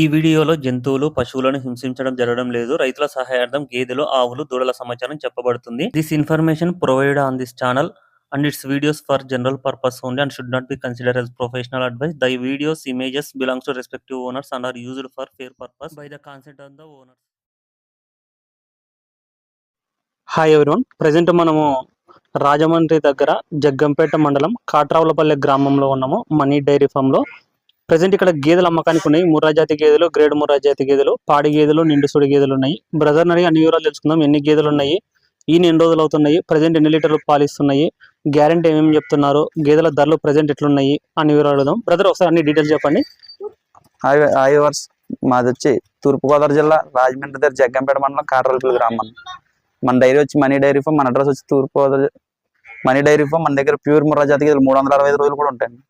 ఈ వీడియోలో జంతువులు పశువులను హింసించడం జరగడం లేదు. రైతుల సహాయార్థం గేదెలు ఆవులు దూడల సమాచారం చెప్పబడుతుంది. This information provide on this channel and its videos for general purpose only and should not be consider as professional advice the videos images belongs to respective owners and are used for fair purpose by the concept on the owners hi ఎవరి present మనము రాజమండ్రి దగ్గర జగ్గంపేట మండలం కాట్రావులపల్లె గ్రామంలో ఉన్నాము. Money dairy ఫామ్లో. Present ఇక్కడ గేదెలు అమ్మకానికి ఉన్నాయి. ముర్రా జాతి గేదెలు గ్రేడ్ ముర్రా జాతి గేదెలు పాడి గేదెలు నిండు సుడి గేదెలు ఉన్నాయి. బ్రదర్ నడి అన్ని వివరాలు తెలుసుకుందాం. ఎన్ని గేదెలు ఉన్నాయి? ఈయన ఎన్ని రోజులు అవుతున్నాయి? ప్రజెంట్ ఎన్ని లీటర్లు పాలు ఇస్తున్నాయి? గ్యారంటీ ఏమేమి చెప్తున్నారు? గేదెల ధరలు ప్రజెంట్ ఎట్లున్నాయి? అన్ని వివరాలు అడుగుదాం. బ్రదర్ ఒకసారి అన్ని డీటెయిల్స్ చెప్పండి. హాయ్ మాది వచ్చి తూర్పుగోదావరి జిల్లా రాజమండ్రి దగ్గర జగ్గంపేట మండలం కాటరల్పల్లి గ్రామం. మన డైరీ వచ్చి మనీ డైరీ ఫామ్ మన అడ్రస్ వచ్చి తూర్పుగోదావరి మనీ డైరీ ఫామ్ మన దగ్గర ప్యూర్ ముర్రా జాతి గేదెలు మూడు వందల అరవై ఐదు రోజులు కూడా ఉంటాయండి.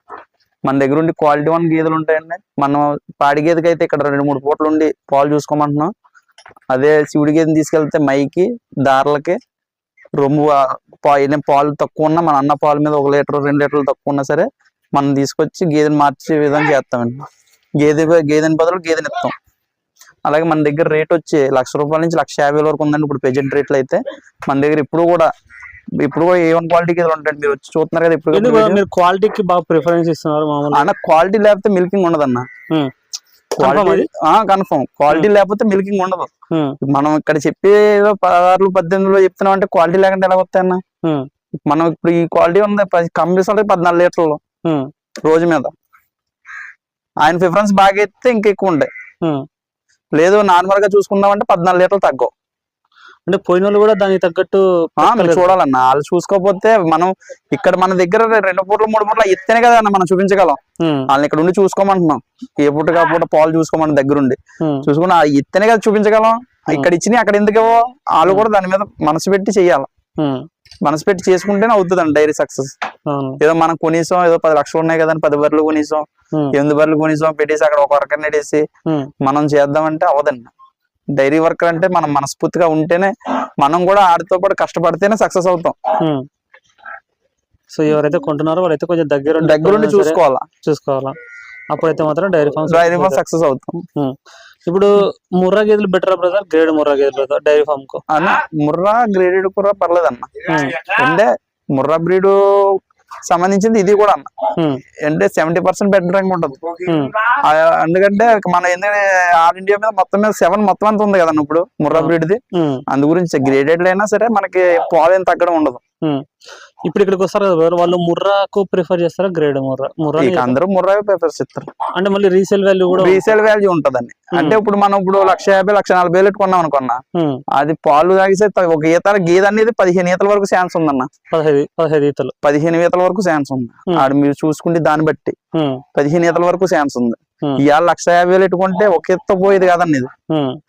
మన దగ్గర ఉండి క్వాలిటీ వన్ గేదెలు ఉంటాయండి. మనం పాడి గేదెకి అయితే ఇక్కడ రెండు మూడు పూటలు ఉండి పాలు చూసుకోమంటున్నాం. అదే శివుడి గేదెని తీసుకెళ్తే మైకి దారలకి రొమ్ము ఆ, పాలు తక్కువ ఉన్నా మన అన్న పాలు మీద ఒక లీటర్ రెండు లీటర్లు తక్కువ ఉన్నా సరే మనం తీసుకొచ్చి గేదెని మార్చే విధంగా చేస్తామండి. గేదె గేదెని బదులు గేదెని ఇస్తాం అలాగే మన దగ్గర రేట్ వచ్చి లక్ష రూపాయల నుంచి లక్ష యాభై వరకు ఉందండి ఇప్పుడు ప్రెజెంట్ రేట్లు అయితే. మన దగ్గర ఇప్పుడు కూడా ఇప్పుడు కూడా ఏ వన్ క్వాలిటీ ఉంటాయండి మీరు వచ్చి చూస్తున్నారు కదా ఇప్పుడు మీరు క్వాలిటీకి బాగా ప్రిఫరెన్స్ ఇస్తున్నారు అన్న క్వాలిటీ లేకపోతే మిల్కింగ్. Confirm అది? కన్ఫర్మ్ క్వాలిటీ లేకపోతే మిల్కింగ్ ఉండదు. మనం ఇక్కడ చెప్పే ఏదో పదహారులు పద్దెనిమిదిలో చెప్తున్నాం అంటే క్వాలిటీ లేకుండా ఎలా వస్తాయన్న ఉమ్, మనం ఇప్పుడు ఈ క్వాలిటీ ఉంది కంపెనీ పద్నాలుగు లీటర్లు. రోజు మీద. ఆయన ప్రిఫరెన్స్ బాగా ఎత్తే ఇంకా ఎక్కువ ఉంటాయి ఉమ్. లేదు నార్మల్గా చూసుకుందామంటే పద్నాలుగు లీటర్లు తగ్గవు. అంటే పోయిన వాళ్ళు కూడా దానికి తగ్గట్టు మీరు. చూడాలన్న. వాళ్ళు చూసుకోకపోతే మనం ఇక్కడ మన దగ్గర రెండు పూటలు మూడు పూటలు ఇస్తేనే కదా అన్న మనం చూపించగలం. వాళ్ళని ఇక్కడ ఉండి చూసుకోమంటున్నాం. ఏ పూట కా పూట పాలు చూసుకోమని దగ్గరుండి. చూసుకుని ఆ ఇస్తేనే కదా చూపించగలం. ఇక్కడ ఇచ్చిన అక్కడ ఎందుకు? వాళ్ళు కూడా దాని మీద మనసు పెట్టి చెయ్యాలి మనసు పెట్టి చేసుకుంటేనే అవుతుందండి డైరీ సక్సెస్. ఏదో మనం కొనీసాం ఏదో పది లక్షలు ఉన్నాయి కదా పది బర్రెలు కొనీసాం ఎనిమిది బర్రెలు కొనీసాం పెట్టేసి అక్కడ ఒక వర్కర్ నెట్టేసి ఉమ్, మనం చేద్దామంటే అవదండి డైరీ వర్కర్ అంటే మనం మనస్ఫూర్తిగా ఉంటేనే మనం కూడా ఆడితో పాటు కష్టపడితేనే సక్సెస్ అవుతాం. సో ఎవరైతే కొంటున్నారో వాళ్ళైతే కొంచెం దగ్గర ఉండి దగ్గరుండి చూసుకోవాలా? చూసుకోవాలా? అప్పుడైతే మాత్రం dairy farms dairy farm success అవుతాం. ఇప్పుడు ముర్రా గేదెలు బెటర్ బ్రదర్? గ్రేడ్ ముర్రా గేదెలు డైరీ ఫామ్కు అన్న ముర్రా గ్రేడెడ్ కూడా పర్లేదు అన్న అంటే ముర్రా బ్రీడ్ సంబంధించింది ఇది కూడా అన్న. అంటే సెవెంటీ పర్సెంట్ బెటర్ ర్యాంక్ ఉంటుంది. ఎందుకంటే మన ఎందుకంటే ఆల్ ఇండియా మీద మొత్తం మీద సెవెన్ మొత్తం అంత ఉంది కదన్న ఇప్పుడు ముర్రా బ్రీడ్ ది ఉమ్, అందు గురించి గ్రేడెడ్ అయినా సరే మనకి పాలు ఏం తగ్గడం ఉండదు. ఇప్పుడు ఇక్కడికి వస్తారు కదా వాళ్ళు ముర్రాకు ప్రిఫర్ చేస్తారా గ్రేడ్ ముర్రా? ముర్రా అందరూ ముర్రా పేపర్స్ ఇస్తారు అంటే మళ్ళీ రీసేల్ వాల్యూ కూడా రీసేల్ వాల్యూ ఉంటదండి. అంటే ఇప్పుడు మనం ఇప్పుడు లక్ష యాభై లక్ష నలభై వేలు కొన్నాం అనుకున్నా ఉమ్, అది పాలు తాగితే త- ఒక ఈత గేదె అనేది పదిహేను ఈతల వరకు ఛాన్స్ ఉందన్న. పదహైదు పదహైదు ఈతలు. పదిహేను ఈతల వరకు ఛాన్స్ ఉంది. Hmm. ఆడ మీరు చూసుకుంటే దాన్ని బట్టి. పదిహేను ఈతల వరకు ఛాన్స్ ఉంది. Hmm. ఇవాళ లక్ష యాభై వేలు ఎట్టుకుంటే ఒక ఈత పోయేది కదండి ఇది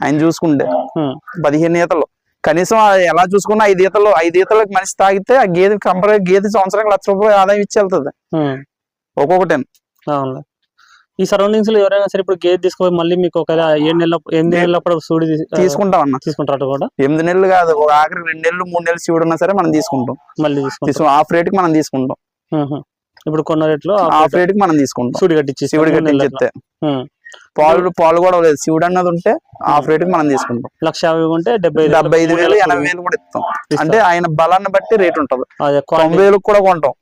ఆయన చూసుకుంటే. పదిహేను ఈతలు. కనీసం ఎలా చూసుకున్నా ఐదు ఈతలు ఐదు ఈతలకు మనిషి తాగితే ఆ గేదె కంపల్సరీ గేదె సంవత్సరానికి లక్ష రూపాయలు ఆదాయం ఇచ్చి వెళ్తుంది. ఒక్కొక్కటి అవును ఈ సరౌండింగ్స్లో ఎవరైనా సరే ఇప్పుడు గేదె తీసుకుపోయి మళ్ళీ మీకు ఒక ఏడు నెలల ఎనిమిది నెలలప్పుడు సూడి తీసుకుంటాం అన్న తీసుకుంటారు అటు కూడా? ఎనిమిది నెలలు కాదు ఒక ఆఖరి రెండు నెలలు మూడు నెలలు శివుడు ఉన్నా సరే మనం తీసుకుంటాం. మళ్ళీ తీసుకుంటారు తీసుకు హాఫ్ రేట్కి మనం తీసుకుంటాం. ఇప్పుడు కొన్న రేట్లో హాఫ్ రేట్కి మనం తీసుకుంటాం. సూడి కట్టించి శివుడి కట్టించేస్తే పాలు పాలు కూడా లేదు. శివుడు అన్నది ఉంటే హాఫ్ రేట్ మనం తీసుకుంటాం. లక్ష యాభై ఉంటే డెబ్బై ఐదు డెబ్బై ఐదు వేలు ఎనభై. వేలు కూడా ఇస్తాం. అంటే ఆయన బలాన్ని బట్టి రేట్ ఉంటది. తొంభై. వేలకు కూడా కొంటాం.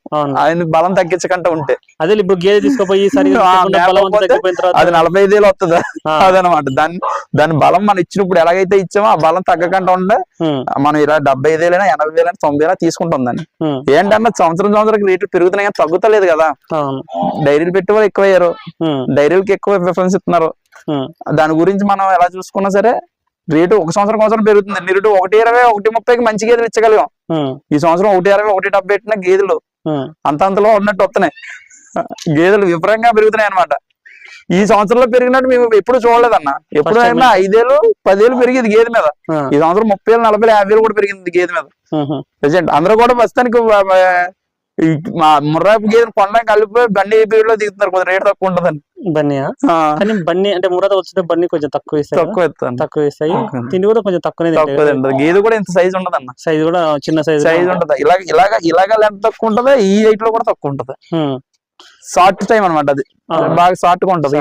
ఆయన బలం తగ్గించకుండా ఉంటే. అదే ఇప్పుడు గేదె తీసుకుపోయి అది నలభై ఐదు వేలు వస్తుందా అదనమాట. దాని దాని బలం మనం ఇచ్చినప్పుడు ఎలాగైతే ఇచ్చామో ఆ బలం తగ్గకుండా ఉంటే మనం ఇలా డెబ్బై ఐదు వేలైనా ఎనభై వేలైనా తొంభై వేల తీసుకుంటాం దాన్ని. ఏంటన్నా సంవత్సరం సంవత్సరం రేట్లు పెరుగుతున్నాయి తగ్గుతలేదు కదా. డైరీలు పెట్టి వాళ్ళు ఎక్కువయ్యారు. డైరీలకి ఎక్కువ ప్రిఫరెన్స్ ఇస్తున్నారు దాని గురించి మనం ఎలా చూసుకున్నా సరే రేటు ఒక సంవత్సరం సంవత్సరం పెరుగుతుంది. నిరుడు ఒకటి ఇరవై ఒకటి ముప్పైకి మంచి గేదెలు ఇచ్చగలిగాం. ఈ సంవత్సరం ఒకటి ఇరవై ఒకటి డెబ్బై పెట్టిన గేదెలు ఉమ్, అంత అంతలో ఉన్నట్టు వస్తున్నాయి. గేదెలు విపరీతంగా పెరుగుతున్నాయి అన్నమాట. ఈ సంవత్సరంలో పెరిగినట్టు మేము ఎప్పుడు చూడలేదన్న. ఎప్పుడు అయినా ఐదేళ్ళు పదేళ్ళు పెరిగేది గేదె మీద. ఈ సంవత్సరం ముప్పై వేలు నలభై యాభై కూడా పెరిగింది గేదె మీద. ప్రజెంట్ అందరూ కూడా ప్రస్తుతానికి మా ముర్రాపు గేదెలు కొనడానికి కలిపి బండి లో దిగుతున్నారు కొంచెం రేట్ తక్కువ ఉంటదని. ఆ, కానీ బన్నీ అంటే మురద వచ్చిన బన్నీ కొంచెం తక్కువ ఇస్తాయి? తక్కువ ఎత్తాను. తక్కువ ఇస్తాయి. తిండి కూడా కొంచెం తక్కువనే తక్కువ గేదె కూడా ఇంత సైజ్ ఉండదన్న. సైజ్ కూడా చిన్న సైజ్ సైజ్ ఉంటది. ఇలాగ ఇలాగ ఇలాగ లెంత్ తక్కువ ఉంటది? ఈ హైట్లో కూడా తక్కువ ఉంటది. షార్ట్ టైం అన్నమాట అది. బాగా షార్ట్గా ఉంటది.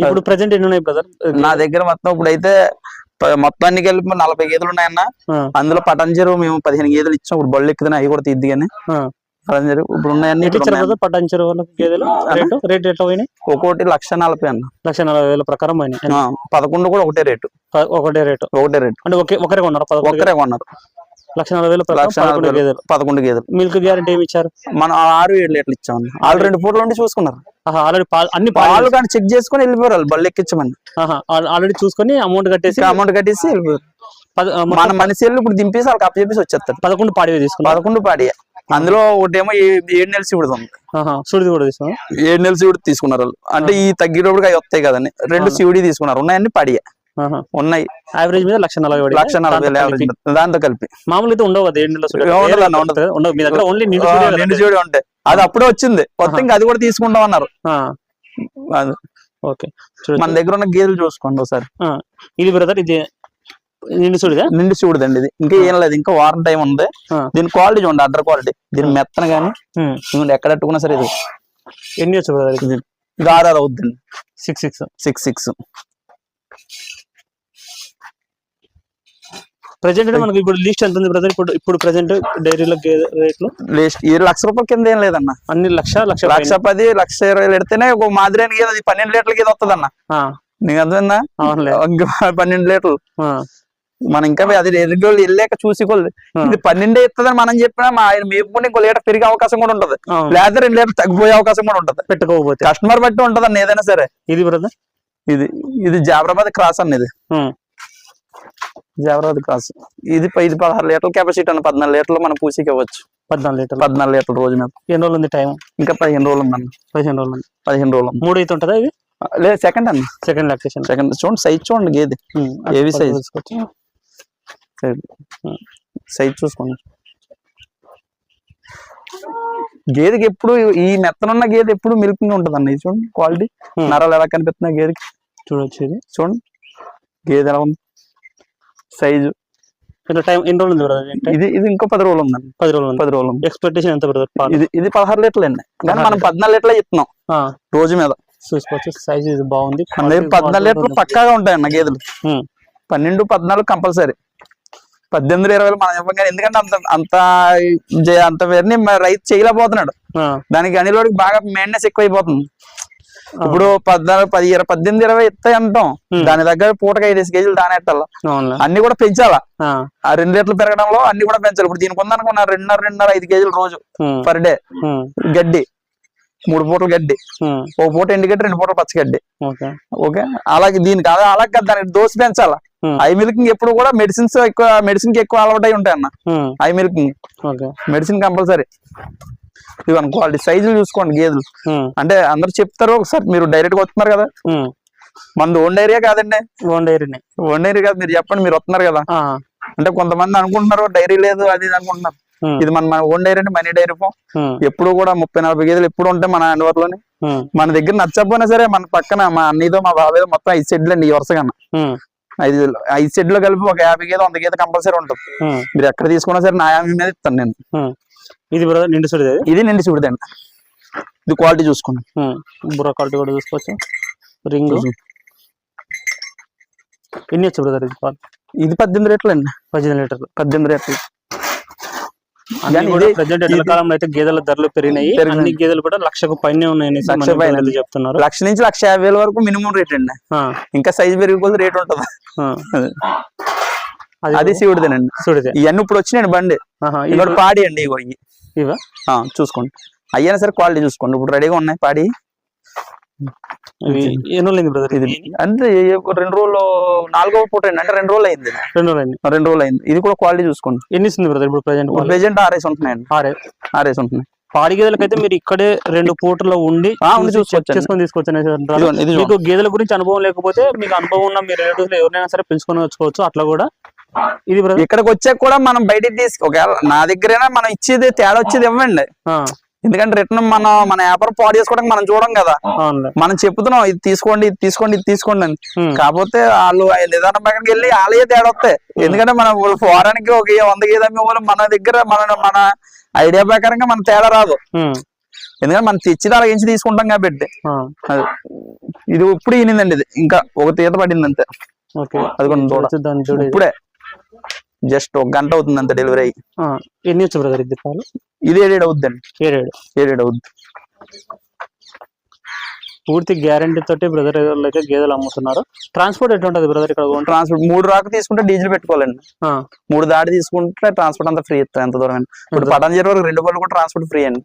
ఇప్పుడు ప్రజెంట్ ఎన్ని ఉన్నాయి బ్రదర్ నా దగ్గర మొత్తం ఇప్పుడైతే ప- మొత్తాన్ని కలిపి నలభై గేదెలు ఉన్నాయన్న. అందులో పటంజరు మేము పదిహేను గేదెలు ఇచ్చాం. ఇప్పుడు బళ్ళు ఎక్కుతున్నాయి అవి కూడా తీద్ది కానీ. ఇప్పుడు ఉన్నాయన్నీ గేదెలు. రేటు? రేట్ ఎట్లా పోయినాయి? ఒక్కోటి లక్ష నలభై అన్న. లక్ష నలభై వేల ప్రకారం పోయినాయి. పదకొండు కూడా ఒకటే రేటు. ఒకటే రేటు. ఒకటే రేటు. అంటే ఒకే ఒకరే కొన్నారు ఒక్కరే కొన్నారు. లక్ష నలభై వేల పదకొండు. గేదెలు. పదకొండు గేదెలు. మిల్క్ గ్యారెంటీ ఏమి ఇచ్చారు? మనం ఆరు ఏడు లీటర్లు ఇచ్చాం వాళ్ళు రెండు పూటలు ఉండి చూసుకున్నారు. ఆల్రెడీ అన్ని పాలు పాలు కానీ చెక్ చేసుకుని వెళ్ళిపోయారు వాళ్ళు బళ్ళు ఎక్కించమని. ఆల్రెడీ చూసుకొని అమౌంట్ కట్టేసి అమౌంట్ కట్టేసి వెళ్ళిపోయారు మన మనిషి వెళ్ళి ఇప్పుడు దింపేసి వాళ్ళకి అప్పు చెప్పేసి వచ్చేస్తారు. పదకొండు పాడివి తీసుకున్నారు. పదకొండు పాడి అందులో ఒకటేమో ఏడు నెలలు శివుడు ఉంది. సుడిది కూడా తీసుకున్నాం ఏడు నెలలు శివుడు తీసుకున్నారు. వాళ్ళు అంటే ఈ తగ్గేటప్పుడు అవి వస్తాయి కదండి. రెండు. శివుడి తీసుకున్నారు. ఉన్నాయన్ని పడియ. ఉన్నాయి. యావరేజ్ మీద లక్ష నలభై. లక్ష నలభై దాంతో కలిపి. మామూలు అయితే ఉండవు కదా. ఉండదు మీ దగ్గర ఓన్లీ నిండు ఉంటాయి అది అప్పుడే వచ్చింది. కొత్త. ఇంకా అది కూడా తీసుకుంటాం అన్నారు. ఓకే. మన దగ్గర ఉన్న గేదెలు చూసుకోండి ఒకసారి. ఇది బ్రదర్ ఇది నిండు సుడిదా నిండు శివుడిదండి ఇది. ఇంకా ఏం లేదు ఇంకా వారం టైం ఉంది. దీని క్వాలిటీ చూడండి అడ్డర్ క్వాలిటీ దీని మెత్తన. ఇదిగోండి ఎక్కడ పెట్టుకున్నా సరే ఇది. ఎన్ని వచ్చు ఇది ఇది ఆరు ఆరు అవుద్దండి. Six six six six present మనకి ఇప్పుడు లిస్ట్ ఎంత ఉంది బ్రదర్ ఇప్పుడు ఇప్పుడు ప్రెసెంట్ డైరీలో రేట్లు? లేస్ట్ ఈ లక్ష రూపాయల కింద ఏం లేదన్న. అన్ని లక్ష లక్ష లక్ష పది లక్ష ఇరవై పెడితేనే ఒక మాదిరి గేదె పన్నెండు లీటర్ల గేదె వస్తుంది అన్న నీకు అర్థమైందా? ఇంకా పన్నెండు లీటర్లు. మనం ఇంకా అది ఎదురు వెళ్ళాక చూసుకోలేదు. ఇది పన్నెండే ఇస్తుందని మనం చెప్పినా మా ఆయన మేపుకుంటే ఇంకో లీటర్ పెరిగే అవకాశం కూడా ఉంటది. లేదా రెండు లీటర్ తగ్గిపోయే అవకాశం కూడా ఉంటది. పెట్టుకోకపోతే. కస్టమర్ బట్టి ఉంటది అన్న ఏదైనా సరే. ఇది బ్రదర్? ఇది ఇది జాబరాబాద్ క్రాస్ అన్న ఇది జాబరాబాద్ క్రాస్. ఇది ఇది పదహారు లీటర్ల కెపాసిటీ అన్న పద్నాలుగు లీటర్లు మనం పూసికి ఇవ్వచ్చు. పద్నాలుగు లీటర్లు. పద్నాలుగు లీటర్ల రోజు మీద. ఎన్ని రోజులు ఉంది టైం ఇంకా పదిహేను రోజులు ఉందన్న. పదిహేను రోజులు ఉంది. పదిహేను రోజులు మూడు అయితే ఉంటుందా ఇది? లేదు సెకండ్ అన్న. సెకండ్ లాక్టేషన్ సెకండ్ చూడండి సైజ్ చూడండి గేది. ఏవి size? సైజ్ చూసుకోండి. గేదెకి ఎప్పుడు ఈ మెత్తనున్న గేదె ఎప్పుడు మిల్కింగ్ ఉంటుంది అన్న చూడండి క్వాలిటీ. నరాలు ఎలా కనిపిస్తున్నాయి గేదెకి? చూడొచ్చు ఇది చూడండి. గేదె ఎలా ఉంది? సైజు. ఇట్లా టైం ఎన్ని రోజులు ఉంది బ్రదర్ ఇది? ఇది ఇంకో పది రోజులు ఉందండి. పది రోజులు పది రోజులు ఎక్స్పెక్టేషన్ ఎంత బ్రదర్ ఇది ఇది పదహారు లీటర్లు అండి. కానీ మనం పద్నాలుగు లీటర్లు ఇస్తున్నాం రోజు మీద. చూసుకోవచ్చు. సైజ్ ఇది బాగుంది. పద్నాలుగు లీటర్లు పక్కాగా ఉంటాయి అన్న గేదెలు. పన్నెండు పద్నాలుగు కంపల్సరీ. పద్దెనిమిది ఇరవై వేలు మనం ఇవ్వగానే ఎందుకంటే అంత అంత అంత వేరుని మ- రైతు చేయలేకపోతున్నాడు. దానికి అనిలోడికి బాగా మెయింటెనెన్స్ ఎక్కువైపోతుంది. ఇప్పుడు పద్నాలుగు పది ఇరవై పద్దెనిమిది ఇరవై ఇస్తాయి అంటాం. దాని దగ్గర పూటకి ఐదు కేజీలు దాని ఎట్టాల అన్ని కూడా పెంచాలా? ఆ, రెండు లీటర్లు పెరగడంలో అన్ని కూడా పెంచాలి. ఇప్పుడు దీనికి ఉందనుకున్న రెండున్నర రెండున్నర ఐదు కేజీలు రోజు పర్ డే గడ్డి. మూడు పూటలు గడ్డి. ఒక పూట ఎండుగడ్డి రెండు పూటలు పచ్చగడ్డి ఓకే. ఓకే? అలాగే దీనికి అలా అలాగే కాదు దానికి దోశ పెంచాలా. ఐ మిల్కింగ్ ఎప్పుడు కూడా మెడిసిన్స్ ఎక్కువ మెడిసిన్కి ఎక్కువ అలవాటు అయి ఉంటాయి అన్న. ఐ మిల్కింగ్ మెడిసిన్ కంపల్సరీ. ఇవన్న క్వాలిటీ సైజులు చూసుకోండి గేదెలు. అంటే అందరు చెప్తారు ఒకసారి మీరు డైరెక్ట్గా వస్తున్నారు కదా? మనది ఓన్ డైరియా కాదండి? ఓన్ డైరీనే ఓన్ డైరీ కాదు మీరు చెప్పండి మీరు వస్తున్నారు కదా? అంటే కొంతమంది అనుకుంటున్నారు డైరీ లేదు అది అనుకుంటున్నారు. ఇది మన మన ఓన్ డైరీ అండి మనీ డైరీ ఫామ్ ఎప్పుడు కూడా ముప్పై నలభై గేదెలు ఎప్పుడు ఉంటాయి మన అందుబాటులోని. ఉమ్, మన దగ్గర నచ్చకపోయినా సరే మన పక్కన మా అన్నయ్యతో మా బాబాయ్తో మొత్తం ఐదు సెడ్లు అండి ఈ వరుసగా ఐదు ఐదు సెడ్లు కలిపి ఒక యాభై గేదె వంద గేదె కంపల్సరీ ఉంటుంది మీరు ఎక్కడ తీసుకున్నా సరే నా యాభై మీద ఇస్తాను నేను. ఇది బ్రదర్ నిండు సుడిది అది? ఇది నిండి చూడదండి ఇది క్వాలిటీ చూసుకోండి. బుర్ర క్వాలిటీ కూడా చూసుకోవచ్చు. రింగ్. ఎన్ని వచ్చు బ్రదర్ ఇది ఇది పద్దెనిమిది రేట్లు అండి పద్దెనిమిది లీటర్లు. పద్దెనిమిది రేట్లు అన్ని కానీ కూడా ఇది- ప్రజెంట్ ఇది- ఎండాకాలంలో అయితే గేదెల ధరలు పెరిగినాయి. అన్ని గేదెలు కూడా లక్షకు పైనే ఉన్నాయి లక్ష పైన. చెప్తున్నారు. లక్ష నుంచి లక్ష యాభై వేల వరకు మినిమం రేట్ అండి. ఇంకా సైజ్ పెరిగిపోతే రేట్ ఉంటుంది. అది. శివుడిదేనండి సుడిదే. ఇవన్నీ ఇప్పుడు వచ్చినాయండి బండి. ఆహా, ఇది ఇవి- కూడా పాడి అండి ఇగో ఇవి. చూసుకోండి. అయ్యైనా సరే క్వాలిటీ చూసుకోండి. ఇప్పుడు రెడీగా ఉన్నాయి పాడి. రోజులు బ్రదర్ ఇది? రెండు రోజులు నాలుగో పూట అంటే రెండు రోజులు అయింది రెండు రోజులు అయింది. రెండు రోజులు అయింది. ఇది కూడా క్వాలిటీ చూసుకోండి. ఎన్ని ఇస్తుంది బ్రదర్ ఇప్పుడు ప్రజెంట్ ప్రెజెంట్ ఆరేసి ఉంటున్నాయండి. ఆరే ఆరేసి ఉంటున్నాయి. పాడి గేదెలకైతే మీరు ఇక్కడే రెండు పూటలో ఉండి. చేసుకొని తీసుకొచ్చు అనేసి అంటారు. ఇదిగోండి, ఇది మీకు గేదెల గురించి అనుభవం లేకపోతే మీకు అనుభవం ఉన్న మీ రిలేటివ్స్లో ఎవరైనా సరే పిలుచుకొని వచ్చుకోవచ్చు. అట్లా కూడా. ఇది ఇక్కడికి వచ్చాక కూడా మనం బయటికి తీసు ఒకవేళ నా దగ్గరైనా మనం ఇచ్చేది తేడా వచ్చేది ఇవ్వండి. ఎందుకంటే రిటర్న్ మనం మన వ్యాపారం పాడు చేసుకోవడానికి మనం చూడం కదా. మనం చెప్తున్నాం ఇది తీసుకోండి ఇది తీసుకోండి ఇది తీసుకోండి అని. కాకపోతే వాళ్ళు నిదానం పక్కనకి వెళ్ళి వాళ్ళే తేడా వస్తాయి. ఎందుకంటే మనం వారానికి ఒక వంద వాళ్ళు మన దగ్గర మన మన ఐడియా ప్రకారంగా మన తేడా రాదు. ఎందుకంటే మనం తెచ్చి అలాగించి తీసుకుంటాం కాబట్టి. ఇది ఇప్పుడు ఈనిందండి ఇది. ఇంకా ఒక తీత పడింది అంతే. ఓకే. అది. ఇప్పుడే. జస్ట్ ఒక గంట అవుతుంది అంత డెలివరీ అయ్యి. ఎన్ని వచ్చు బ్రదర్ ఇది పాలు? ఇది ఏడేడు అవుద్దండి. ఏడేడు. ఏడేడు అవుద్ది. పూర్తి గ్యారంటీ తోటి బ్రదర్ అయితే గేదెలు అమ్ముతున్నారు. ట్రాన్స్పోర్ట్ ఎట్లుంటది బ్రదర్ ఇక్కడ? ట్రాన్స్పోర్ట్ మూడు రాక తీసుకుంటే డీజిల్ పెట్టుకోవాలండి. మూడు దాడి తీసుకుంటే ట్రాన్స్పోర్ట్ అంతా ఫ్రీ ఇస్తాం ఎంత దూరం. ఇప్పుడు పటాన్జేరి వరకు రెండు బళ్ళు కూడా ట్రాన్స్పోర్ట్ ఫ్రీ అండి.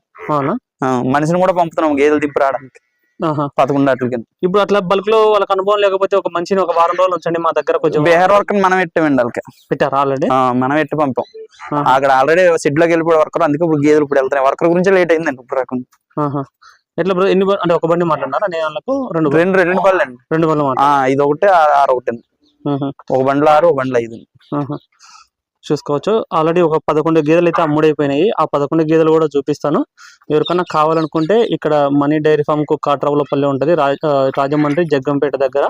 మనిషిని కూడా పంపుతున్నాం గేదెలు దింపి రావడానికి. పదకొండు అట్ల కింద ఇప్పుడు అట్లా బల్క్లో వాళ్ళకి అనుభవం లేకపోతే ఒక మనిషిని ఒక వారం రోజులు ఉంచండి మా దగ్గర కొంచెం బీహార్ వర్క్ మనం పెట్టామండి వాళ్ళకి. పెట్టారు ఆల్రెడీ? మనం ఎట్టి పంపాం. అక్కడ ఆల్రెడీ షెడ్లోకి వెళ్ళిపోయి వర్కర్ అందుకే ఇప్పుడు గేదెలు ఇప్పుడు వెళ్తున్నాయి. వర్కర్ గురించి లేట్ అయిందండి ఇప్పుడు రకం ఎట్లా బ్రదర్ ఎన్ని అంటే ఒక బండి మాట్లాడినారా? నేను వాళ్ళకు రెండు రెండు రెండు బళ్ళు అండి. రెండు బండ్లు ఇది ఒకటి ఆరు ఒకటి ఒక బండ్లు ఆరు ఒక బండ్లు ఐదు చూసుకోవచ్చు. ఆల్రెడీ ఒక పదకొండు గేదెలు అయితే అమ్ముడైపోయినాయి. ఆ పదకొండు గేదెలు కూడా చూపిస్తాను. ఎవరికన్నా కావాలనుకుంటే ఇక్కడ మనీ డైరీ ఫామ్కు కాట్రావులపల్లి ఉంటుంది. రాజమండ్రి జగ్గంపేట దగ్గర.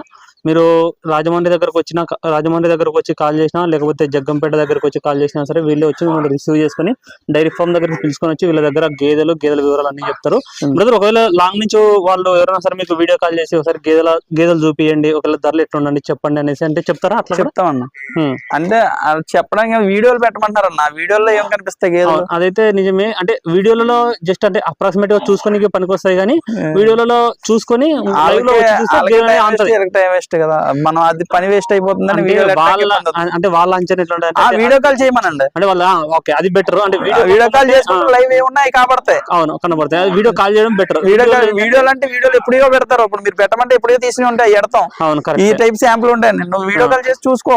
మీరు రాజమండ్రి దగ్గరకు వచ్చినా రాజమండ్రి దగ్గరకు వచ్చి కాల్ చేసినా లేకపోతే జగ్గంపేట దగ్గరకు వచ్చి కాల్ చేసినా సరే వీళ్ళే వచ్చి మిమ్మల్ని రిసీవ్ చేసుకుని డైరీ ఫామ్ దగ్గరికి పిలుచుకొని వచ్చి వీళ్ళ దగ్గర గేదెలు గేదెల వివరాలు అన్ని చెప్తారు. బ్రదర్ ఒకవేళ లాంగ్ నుంచి వాళ్ళు ఎవరైనా సరే మీకు వీడియో కాల్ చేసి ఒకసారి గేదెల గేదెలు చూపియండి ఒకవేళ ధరలు ఎట్లుండండి చెప్పండి అనేసి అంటే చెప్తారా అట్లా? చెప్తామన్నా. అంటే చెప్పడానికి వీడియోలు పెట్టమంటారు అన్న వీడియోలో ఏం కనిపిస్తాయి గేదెలు? అదైతే నిజమే. అంటే వీడియోలలో జస్ట్ అంటే అప్రాక్సిమేట్గా చూసుకొని పనికొస్తాయి కానీ వీడియోలలో చూసుకొని లైవ్లో వేస్ట్ కదా. మనం అది పని వేస్ట్ అయిపోతుందని అంటే వీడియో వాళ్ళ అంటే వాళ్ళ అంచనా ఎట్లా వీడియో కాల్ చేయమనండి. అంటే వాళ్ళ ఓకే అది బెటర్ అంటే వీడియో వీడియో కాల్ చేసుకుంటే లైవ్ ఏమున్నాయి? కాపాడతాయి అవును కనబడతాయి. వీడియో కాల్ చేయడం బెటర్ వీడియో కాల్ వీడియోలు అంటే వీడియోలు ఎప్పుడో పెడతారు. ఇప్పుడు మీరు పెట్టమంటే ఎప్పుడో తీసి ఉంటాయి ఎడతాం. అవును ఈ టైప్ శాంపుల్ ఉంటాయండి నువ్వు వీడియో కాల్ చేసి చూసుకో.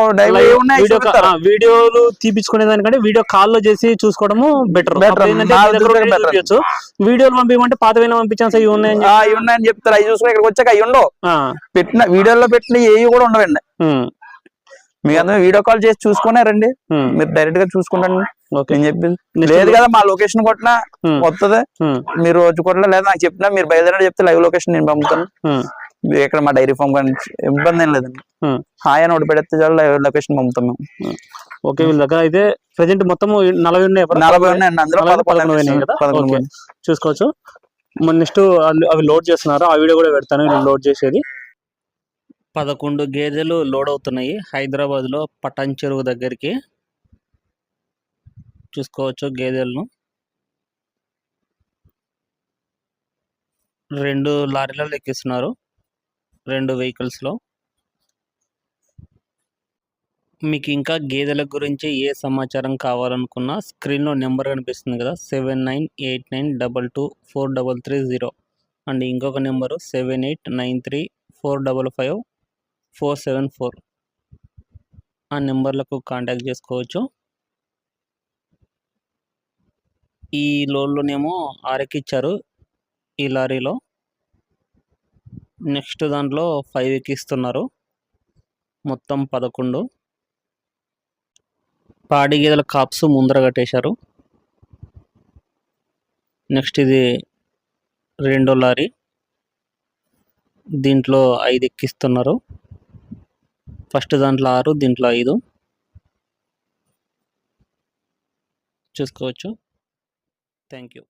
ఏమున్నాయి వీడియో. వీడియోలు తీపించుకునే దానికంటే వీడియో కాల్లో చేసి చూసుకోవడము బెటర్ వీడియో. చూపించచ్చు. వీడియోలు పంపించమంటే పాతవైన పంపించాను సార్ ఇవి ఉన్నాయని ఉన్నాయని చెప్తారు. అవి చూసుకుని ఇక్కడికి వచ్చాక అవి ఉండవు. పెట్టిన వీడియోలో పెట్టిన ఏవి కూడా ఉండవండి. మీకు అందరూ వీడియో కాల్ చేసి చూసుకునే రండి. మీరు డైరెక్ట్గా చూసుకుంటాను నేను చెప్పింది లేదు కదా మా లొకేషన్ కొట్టినా వస్తుంది మీరు వచ్చి కొట్టలే లేదా నాకు చెప్పినా మీరు బయలుదేరి చెప్తే లైవ్ లొకేషన్ నేను పంపుతాను. ఇక్కడ మా డైరీ ఫామ్ కానీ ఇబ్బంది ఏం లేదండి. హాయ్ అని ఒకటి పెడితే చాలు లైవ్ లొకేషన్ పంపుతాం మేము. ఓకే వీళ్ళ దగ్గర అయితే ప్రెసెంట్ మొత్తం నలభై ఉన్నాయి? నలభై ఉన్నాయండి అందులో పదకొండు. చూసుకోవచ్చు. నెక్స్ట్ అవి లోడ్ చేస్తున్నారు. ఆ వీడియో కూడా పెడతాను లోడ్ చేసేది. పదకొండు గేదెలు లోడ్ అవుతున్నాయి హైదరాబాద్లో పటాన్ చెరువు దగ్గరికి చూసుకోవచ్చు గేదెలను. రెండు లారీలలో ఎక్కిస్తున్నారు. రెండు వెహికల్స్లో మీకు ఇంకా గేదెల గురించి ఏ సమాచారం కావాలనుకున్నా స్క్రీన్లో నెంబర్ కనిపిస్తుంది కదా seven nine eight nine double two four double three zero. And ఇంకొక number seven eight nine three four double five four seven four ఆ నెంబర్లకు కాంటాక్ట్ చేసుకోవచ్చు. ఈ లోన్లోనేమో ఆరెక్కిచ్చారు ఈ లారీలో. నెక్స్ట్ దాంట్లో ఫైవ్ ఎక్కిస్తున్నారు మొత్తం పదకొండు. పాడి గేదెల కాప్స్ ముందర కట్టేశారు. నెక్స్ట్ ఇది రెండో లారీ. దీంట్లో ఐదు ఎక్కిస్తున్నారు ఫస్ట్ దాంట్లో ఆరు దీంట్లో ఐదు. చూసుకోవచ్చు. Thank you